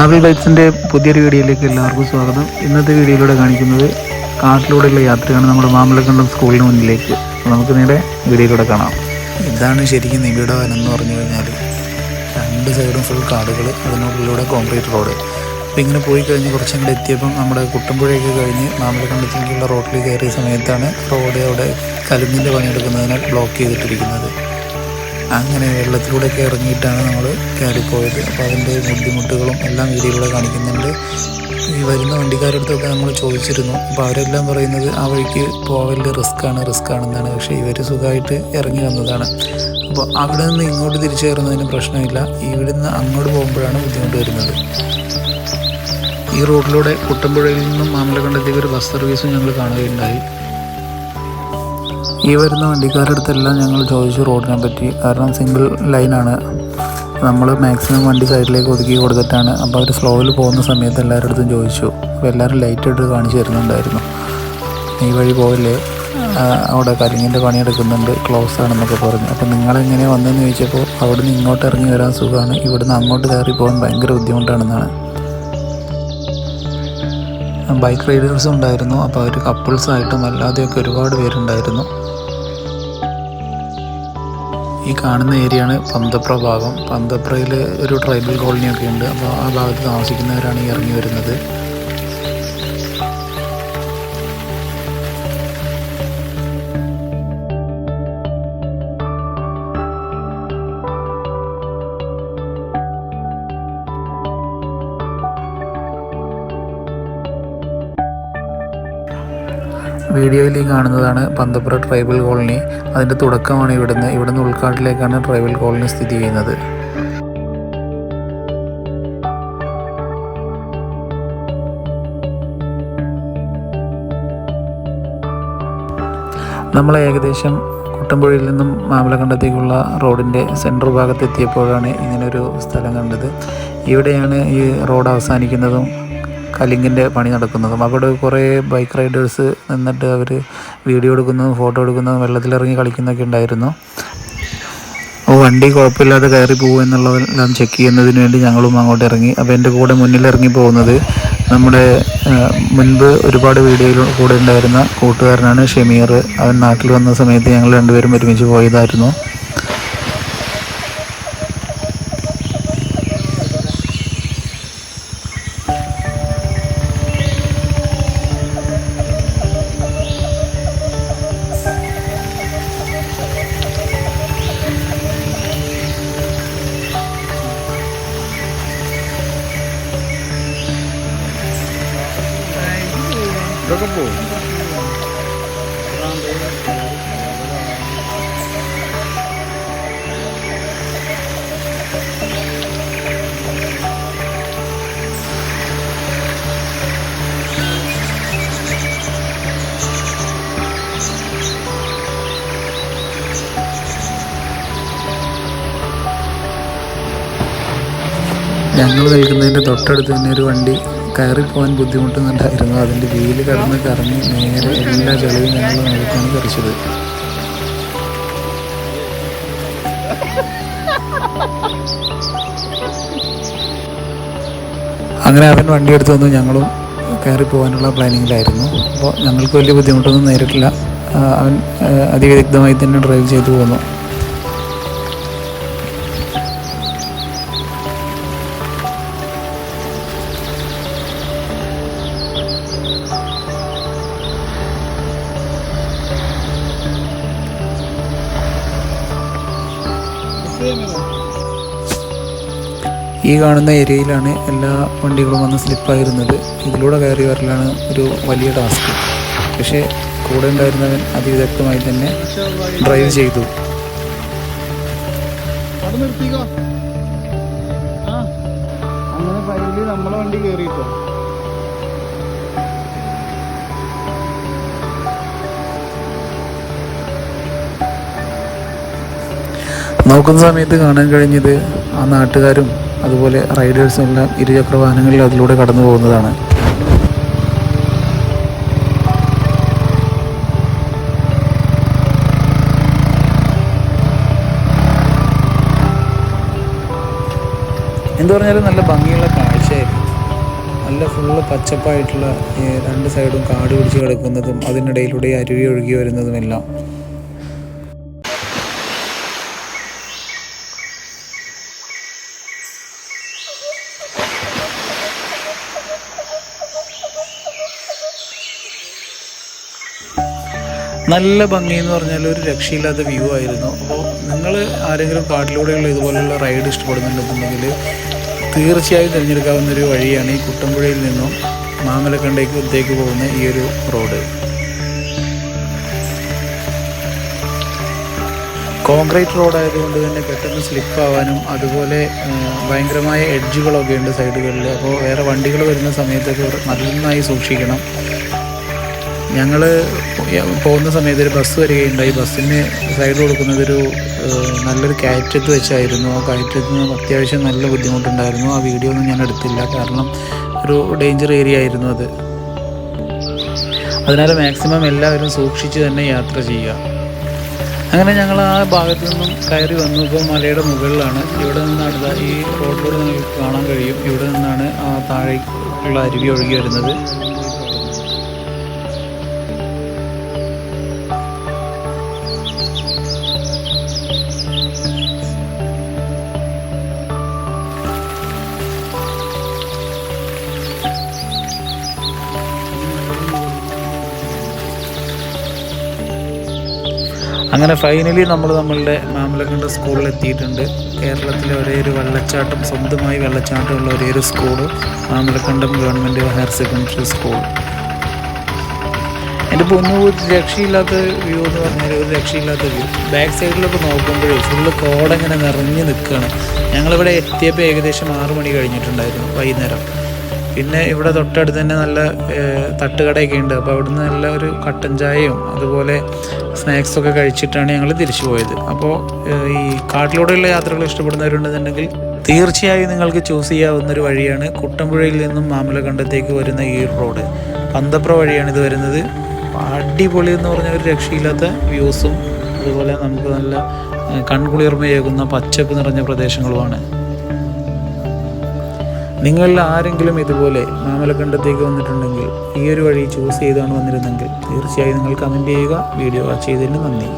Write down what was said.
Travel ബൈക്സിന്റെ പുതിയൊരു വീഡിയോയിലേക്ക് എല്ലാവർക്കും സ്വാഗതം. ഇന്നത്തെ വീഡിയോയിലൂടെ കാണിക്കുന്നത് കാട്ടിലൂടെയുള്ള യാത്രയാണ് നമ്മുടെ മാമലക്കണ്ടം സ്കൂളിന് മുന്നിലേക്ക്. നമുക്ക് നേരെ വീഡിയോയിലൂടെ കാണാം. ഇതാണ് ശരിക്കും നിബിഡ വനം എന്ന് പറഞ്ഞു കഴിഞ്ഞാൽ രണ്ട് സൈഡും ഫുൾ കാടുകൾ അതിനുള്ളിലൂടെ കോൺക്രീറ്റ് റോഡ് അപ്പോൾ ഇങ്ങനെ പോയി കഴിഞ്ഞ് കുറച്ചങ്ങോട്ട് എത്തിയപ്പം നമ്മുടെ കുട്ടമ്പുഴയൊക്കെ കഴിഞ്ഞ് മാമലക്കണ്ടത്തിലേക്കുള്ള റോഡിൽ കയറിയ സമയത്താണ് റോഡ് അവിടെ കലുങ്ങിന്റെ പണിയെടുക്കുന്നതിനാൽ ബ്ലോക്ക് ചെയ്തിട്ടിരിക്കുന്നത്. അങ്ങനെ വെള്ളത്തിലൂടെയൊക്കെ ഇറങ്ങിയിട്ടാണ് നമ്മൾ കയറിപ്പോയത്. അപ്പോൾ അതിന്റെ ബുദ്ധിമുട്ടുകളും എല്ലാം വീഡിയോയിലൂടെ കാണിക്കുന്നുണ്ട്. ഈ വരുന്ന വണ്ടിക്കാരടുത്തൊക്കെ നമ്മൾ ചോദിച്ചിരുന്നു. അപ്പോൾ അവരെല്ലാം പറയുന്നത് ആ വഴിക്ക് പോകലിൽ റിസ്ക് ആണ് റിസ്ക് ആണെന്നാണ്. പക്ഷേ ഇവർ സുഖമായിട്ട് ഇറങ്ങി വന്നതാണ്. അപ്പോൾ അവിടെ നിന്ന് ഇങ്ങോട്ട് തിരിച്ചു കയറുന്നതിന് പ്രശ്നമില്ല. ഇവിടുന്ന് അങ്ങോട്ട് പോകുമ്പോഴാണ് ബുദ്ധിമുട്ട് വരുന്നത്. ഈ റോഡിലൂടെ കുട്ടമ്പുഴയിൽ നിന്നും മാമലക്കണ്ടത്തേക്ക് ഒരു ബസ് സർവീസും ഞങ്ങൾ കാണുകയുണ്ടായി. ഈ വരുന്ന വണ്ടിക്കാരുടെ അടുത്തെല്ലാം ഞങ്ങൾ ചോദിച്ചു റോഡിനെ പറ്റി. കാരണം സിംഗിൾ ലൈനാണ്. നമ്മൾ മാക്സിമം വണ്ടി സൈഡിലേക്ക് ഒതുക്കി കൊടുത്തിട്ടാണ്. അപ്പോൾ അവർ സ്ലോയിൽ പോകുന്ന സമയത്ത് എല്ലാവരുടെ അടുത്തും ചോദിച്ചു. അപ്പോൾ എല്ലാവരും ലൈറ്റ് ഇട്ട് കാണിച്ചു തരുന്നുണ്ടായിരുന്നു. ഈ വഴി പോയില്ലേ? അവിടെ അവിടെ കരിങ്ങിന്റെ പണിയെടുക്കുന്നുണ്ട് ക്ലോസ് ആണെന്നൊക്കെ പറഞ്ഞു. അപ്പോൾ നിങ്ങളെങ്ങനെ വന്നതെന്ന് ചോദിച്ചപ്പോൾ അവിടുന്ന് ഇങ്ങോട്ട് ഇറങ്ങി വരാൻ സുഖമാണ്. ഇവിടുന്ന് അങ്ങോട്ട് കയറി പോകാൻ ഭയങ്കര ബുദ്ധിമുട്ടാണെന്നാണ്. ബൈക്ക് റൈഡേഴ്സും ഉണ്ടായിരുന്നു. അപ്പോൾ അവർ കപ്പിൾസായിട്ടും അല്ലാതെയൊക്കെ ഒരുപാട് പേരുണ്ടായിരുന്നു. ഈ കാണുന്ന ഏരിയയാണ് പന്തപ്ര ഭാഗം പന്തപ്രയിൽ ഒരു ട്രൈബൽ കോളനിയൊക്കെ ഉണ്ട്. അപ്പോൾ ആ ഭാഗത്ത് താമസിക്കുന്നവരാണ് ഈ ഇറങ്ങി വരുന്നത്. വീഡിയോയിൽ ഈ കാണുന്നതാണ് പന്തപ്പുറ ട്രൈബൽ കോളനി. അതിന്റെ തുടക്കമാണ് ഇവിടുന്ന്. ഇവിടുന്ന് ഉൾക്കാട്ടിലേക്കാണ് ട്രൈബൽ കോളനി സ്ഥിതി ചെയ്യുന്നത്. നമ്മൾ ഏകദേശം കുട്ടമ്പുഴയിൽ നിന്നും മാമലകണ്ടത്തേക്കുള്ള റോഡിന്റെ സെന്റർ ഭാഗത്ത് എത്തിയപ്പോഴാണ് ഇങ്ങനൊരു സ്ഥലം കണ്ടത്. ഇവിടെയാണ് ഈ റോഡ് അവസാനിക്കുന്നതും കലിങ്ങിന്റെ പണി നടക്കുന്നതും. അവിടെ കുറേ ബൈക്ക് റൈഡേഴ്സ് നിന്നിട്ട് അവർ വീഡിയോ എടുക്കുന്നതും ഫോട്ടോ എടുക്കുന്നതും വെള്ളത്തിലിറങ്ങി കളിക്കുന്നതൊക്കെ ഉണ്ടായിരുന്നു. അപ്പോൾ വണ്ടി കുഴപ്പമില്ലാതെ കയറി പോകും എന്നുള്ളതെല്ലാം ചെക്ക് ചെയ്യുന്നതിന് വേണ്ടി ഞങ്ങളും അങ്ങോട്ട് ഇറങ്ങി. അപ്പോൾ എന്റെ കൂടെ മുന്നിൽ ഇറങ്ങി പോകുന്നത് നമ്മുടെ മുൻപ് ഒരുപാട് വീഡിയോയിൽ കൂടെ ഉണ്ടായിരുന്ന കൂട്ടുകാരനാണ് ഷമീർ. അവൻ നാട്ടിൽ വന്ന സമയത്ത് ഞങ്ങൾ രണ്ടുപേരും ഒരുമിച്ച് പോയതായിരുന്നു. ഇതൊക്കെ പോകും. ഞങ്ങൾ നിൽക്കുന്നതിന്റെ തൊട്ടടുത്ത് തന്നെ ഒരു വണ്ടി കയറി പോകാൻ ബുദ്ധിമുട്ടുന്നുണ്ടായിരുന്നു. അതിന്റെ വീൽ കടന്ന് കറങ്ങി നേരെ എല്ലാ ചെളിയും ഞങ്ങൾ നോക്കാണ് കറിച്ചത് അങ്ങനെ അവൻ വണ്ടി എടുത്തു വന്നു. ഞങ്ങളും കയറി പോകാനുള്ള പ്ലാനിങ്ങിലായിരുന്നു. അപ്പോൾ ഞങ്ങൾക്ക് വലിയ ബുദ്ധിമുട്ടൊന്നും നേരിട്ടില്ല. അവൻ അതിവിദഗ്ധമായി തന്നെ ഡ്രൈവ് ചെയ്തു പോന്നു. ഈ കാണുന്ന ഏരിയയിലാണ് എല്ലാ വണ്ടികളും വന്ന് സ്ലിപ്പായിരുന്നത്. ഇതിലൂടെ കയറി വരലാണ് ഒരു വലിയ ടാസ്ക്. പക്ഷേ കൂടെ ഉണ്ടായിരുന്നവൻ അതിവിദഗ്ധമായി തന്നെ ഡ്രൈവ് ചെയ്തു. നമ്മളെ വണ്ടി കയറിയിട്ടോ. നോക്കുന്ന സമയത്ത് കാണാൻ കഴിഞ്ഞത് ആ നാട്ടുകാരും അതുപോലെ റൈഡേഴ്സും എല്ലാം ഇരുചക്ര വാഹനങ്ങളിൽ അതിലൂടെ കടന്നു പോകുന്നതാണ്. എന്ത് പറഞ്ഞാലും നല്ല ഭംഗിയുള്ള കാഴ്ചയായിരുന്നു. നല്ല ഫുള്ള് പച്ചപ്പായിട്ടുള്ള രണ്ട് സൈഡും കാട് പിടിച്ച് കിടക്കുന്നതും അതിനിടയിലൂടെ അരുവി ഒഴുകി വരുന്നതുമെല്ലാം. നല്ല ഭംഗി എന്ന് പറഞ്ഞാൽ ഒരു രക്ഷയില്ലാത്ത വ്യൂ ആയിരുന്നു. അപ്പോൾ നിങ്ങൾ ആരെങ്കിലും കാട്ടിലൂടെയുള്ള ഇതുപോലുള്ള റൈഡ് ഇഷ്ടപ്പെടുന്നുണ്ടെന്നുണ്ടെങ്കിൽ തീർച്ചയായും തിരഞ്ഞെടുക്കാവുന്ന ഒരു വഴിയാണ് ഈ കുട്ടമ്പുഴയിൽ നിന്നും മാമലക്കണ്ടേക്ക് പോകുന്ന ഈ ഒരു റോഡ് കോൺക്രീറ്റ് റോഡ് ആയതുകൊണ്ട് തന്നെ പെട്ടെന്ന് സ്ലിപ്പ് ആവാനും അതുപോലെ ഭയങ്കരമായ എഡ്ജുകളൊക്കെ ഉണ്ട് സൈഡുകളിൽ അപ്പോൾ വേറെ വണ്ടികൾ വരുന്ന സമയത്തൊക്കെ നന്നായി സൂക്ഷിക്കണം. ഞങ്ങൾ പോകുന്ന സമയത്ത് ഒരു ബസ് വരികയുണ്ടായി. ബസ്സിന് സൈഡ് കൊടുക്കുന്നതൊരു നല്ലൊരു കയറ്റത്ത് വെച്ചായിരുന്നു. ആ കയറ്റത്ത് നിന്ന് അത്യാവശ്യം നല്ല ബുദ്ധിമുട്ടുണ്ടായിരുന്നു. ആ വീഡിയോ ഒന്നും ഞാൻ എടുത്തില്ല. കാരണം ഒരു ഡേഞ്ചർ ഏരിയ ആയിരുന്നു അത്. അതിനാൽ മാക്സിമം എല്ലാവരും സൂക്ഷിച്ച് തന്നെ യാത്ര ചെയ്യുക. അങ്ങനെ ഞങ്ങൾ ആ ഭാഗത്തു നിന്നും കയറി വന്നു. ഇപ്പോൾ മലയുടെ മുകളിലാണ്. ഇവിടെ നിന്നാണ് ഈ റോഡിലൂടെ നിങ്ങൾക്ക് കാണാൻ കഴിയും. ഇവിടെ നിന്നാണ് ആ താഴേക്കുള്ള അരുവി ഒഴുകി വരുന്നത്. അങ്ങനെ ഫൈനലി നമ്മൾ നമ്മളുടെ മാമലക്കണ്ട സ്കൂളിൽ എത്തിയിട്ടുണ്ട്. കേരളത്തിലെ ഒരേ ഒരു വെള്ളച്ചാട്ടം സ്വന്തമായി വെള്ളച്ചാട്ടമുള്ള ഒരേ ഒരു school Mamalakandam government higher secondary school എന്റെ പൊന്നു രക്ഷയില്ലാത്ത വ്യൂ എന്ന് പറഞ്ഞാൽ ഒരു രക്ഷയില്ലാത്ത വ്യൂ ബാക്ക് സൈഡിലൊക്കെ നോക്കുമ്പോഴേ ഫുള്ള് കോടങ്ങനെ നിറഞ്ഞു നിൽക്കുകയാണ് ഞങ്ങളിവിടെ എത്തിയപ്പോൾ ഏകദേശം ആറു മണി കഴിഞ്ഞിട്ടുണ്ടായിരുന്നു വൈകുന്നേരം. പിന്നെ ഇവിടെ തൊട്ടടുത്ത് തന്നെ നല്ല തട്ടുകടയൊക്കെ ഉണ്ട്. അപ്പോൾ അവിടുന്ന് നല്ല ഒരു കട്ടൻ ചായയും അതുപോലെ സ്നാക്സൊക്കെ കഴിച്ചിട്ടാണ് ഞങ്ങൾ തിരിച്ചു പോയത്. അപ്പോൾ ഈ കാട്ടിലൂടെയുള്ള യാത്രകൾ ഇഷ്ടപ്പെടുന്നവരുണ്ടെന്നുണ്ടെങ്കിൽ തീർച്ചയായും നിങ്ങൾക്ക് ചൂസ് ചെയ്യാവുന്ന ഒരു വഴിയാണ് കുട്ടമ്പുഴയിൽ നിന്നും മാമലഖണ്ഡത്തേക്ക് വരുന്ന ഈ റോഡ് പന്തപ്ര വഴിയാണ് ഇത് വരുന്നത്. അടിപൊളി എന്ന് പറഞ്ഞ ഒരു രക്ഷയില്ലാത്ത വ്യൂസും അതുപോലെ നമുക്ക് നല്ല കൺകുളിർമയേകുന്ന പച്ചപ്പ് നിറഞ്ഞ പ്രദേശങ്ങളുമാണ്. നിങ്ങളിൽ ആരെങ്കിലും ഇതുപോലെ മാമലഖണ്ഡത്തേക്ക് വന്നിട്ടുണ്ടെങ്കിൽ ഈ ഒരു വഴി ചൂസ് ചെയ്താണ് വന്നിരുന്നെങ്കിൽ തീർച്ചയായും നിങ്ങൾ കമന്റ് ചെയ്യുക. വീഡിയോ വാച്ച് ചെയ്തതിന് നന്ദി.